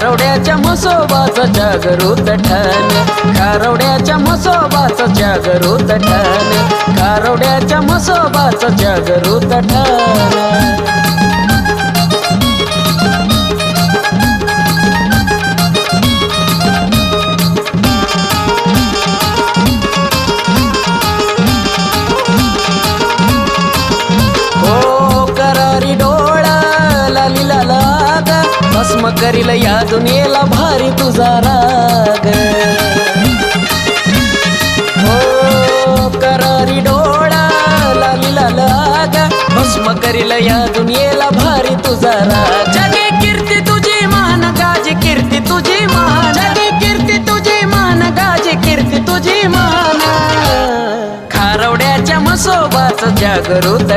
खारवड्याच्या म्हसोबाचा जागृत ठण खारवड्याच्या म्हसोबाचा जागृत ठण खारवड्याच्या म्हसोबाचा जागृत ठण भस्म करील या दुनियेला भारी तुझा राग. हो करारी डोळा लाली लाग भस्म करील या दुनियेला भारी तुझा राग. जगे कीर्ती तुझी मान गाजी कीर्ती तुझी मान. जगे कीर्ती तुझी मान गाजी कीर्ती तुझी मान. खारवड्याच्या मसोबाच जागृत